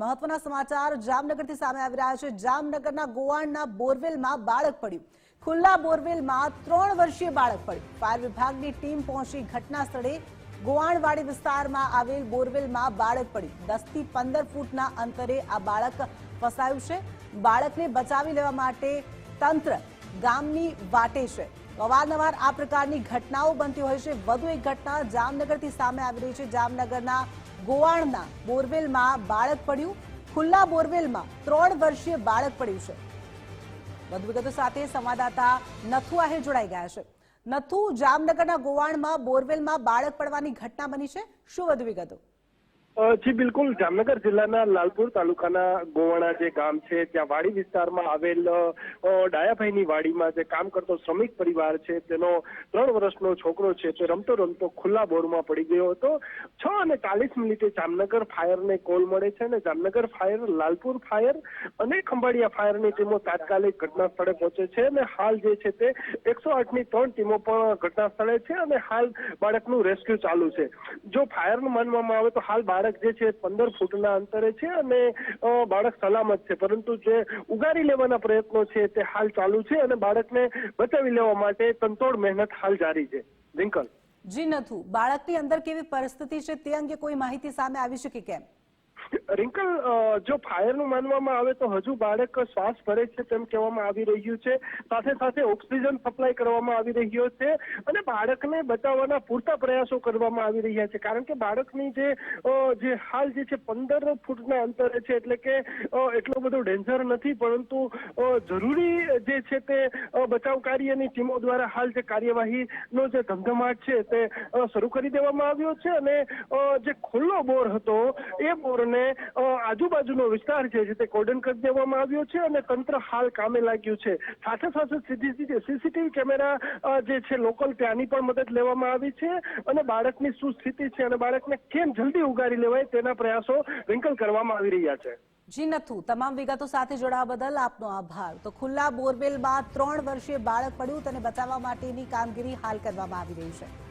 મહત્વના સમાચાર જામનગરથી સામે આવી રહ્યા છે. જામનગરના ગોવાણના બોરવેલમાં બાળક પડ્યું. ખુલ્લા બોરવેલમાં ત્રણ વર્ષીય બાળક પડ્યું. ફાયર વિભાગની ટીમ પહોંચી ઘટના સ્થળે ગોવાણવાડી વિસ્તારમાં આવેલ બોરવેલમાં બાળક પડ્યું. દસથી પંદર ફૂટના અંતરે આ બાળક ફસાયું છે. બાળકને બચાવી લેવા માટે તંત્ર ગામની વાટે છે. અવારનવાર આ પ્રકારની ઘટનાઓ બનતી હોય છે. વધુ એક ઘટના જામનગરથી સામે આવી રહી છે. જામનગરના ગોવાણના બોરવેલમાં બાળક પડ્યું. ખુલ્લા બોરવેલમાં ત્રણ વર્ષીય બાળક પડ્યું છે. વધુ વિગતો સાથે સંવાદદાતા નથુ આહિર જોડાઈ ગયા છે. નથુ, જામનગરના ગોવાણમાં બોરવેલમાં બાળક પડવાની ઘટના બની છે. શું વધુ વિગતો? જી, બિલકુલ. જામનગર જિલ્લાના લાલપુર તાલુકાના ગોવાણા જે ગામ છે, ત્યાં વાડી વિસ્તારમાં આવેલ ડાયાભાઈની વાડીમાં જે કામ કરતો શ્રમિક પરિવાર છે, તેનો ત્રણ વર્ષનો છોકરો છે, તે રમતો રમતો ખુલ્લા બોરમાં પડી ગયો હતો. છ અને ચાલીસ મિનિટે જામનગર ફાયરને કોલ મળે છે અને જામનગર ફાયર, લાલપુર ફાયર અને ખંભાળિયા ફાયરની ટીમો તાત્કાલિક ઘટના સ્થળે પહોંચે છે અને હાલ જે છે તે એકસો આઠની ત્રણ ટીમો પણ ઘટના સ્થળે છે અને હાલ બાળકનું રેસ્ક્યુ ચાલુ છે. જો ફાયરનું માનવામાં આવે તો હાલ બાળક જે છે પંદર ફૂટના અંતરે છે અને બાળક સલામત છે. પરંતુ જે ઉગારી લેવાના પ્રયત્નો છે તે હાલ ચાલુ છે અને બાળકને બચાવી લેવા માટે તંતોડ મહેનત હાલ જારી છે. રિંકલ. જી નથુ. બાળકની અંદર કેવી પરિસ્થિતિ છે તે અંગે કોઈ માહિતી સામે આવી છે કે કેમ? રિંકલ જો ફાયરનું માનવામાં આવે તો હજુ બાળક શ્વાસ ભરે છે તેમ કહેવામાં આવી રહ્યું છે. સાથે સાથે ઓક્સિજન સપ્લાય કરવામાં આવી રહ્યો છે અને બાળકને બચાવવાના પૂરતા પ્રયાસો કરવામાં આવી રહ્યા છે. કારણ કે બાળકની જે જે હાલ જે છે પંદર ફૂટના અંતરે છે એટલે કે એટલો બધો ડેન્જર નથી, પરંતુ જરૂરી જે છે તે બચાવ કાર્યની ટીમો દ્વારા હાલ જે કાર્યવાહીનો જે ધમધમાટ છે તે શરૂ કરી દેવામાં આવ્યો છે અને જે ખુલ્લો બોર હતો એ બોરને અ, આજુબાજુનો વિસ્તાર છે તે કોર્ડન કરી દેવામાં આવ્યો છે અને તંત્ર હાલ કામે લાગ્યું છે. સાથે સાથે સીસીટીવી કેમેરા જે છે લોકલ ત્યાંની પણ મદદ લેવામાં આવી છે અને બાળકની શું સ્થિતિ છે અને બાળકને કેમ જલ્દી ઉગારી લેવાય તેના પ્રયાસો વિંકલ કરવામાં આવી રહ્યા છે. જી નથુ તમામ વિગતો સાથે જોડાવા બદલ આપનો આભાર. તો ખુલ્લા બોરવેલમાં ત્રણ વર્ષીય બાળક પડ્યું તેને બચાવવા માટેની કામગીરી હાલ કરવામાં આવી રહી છે.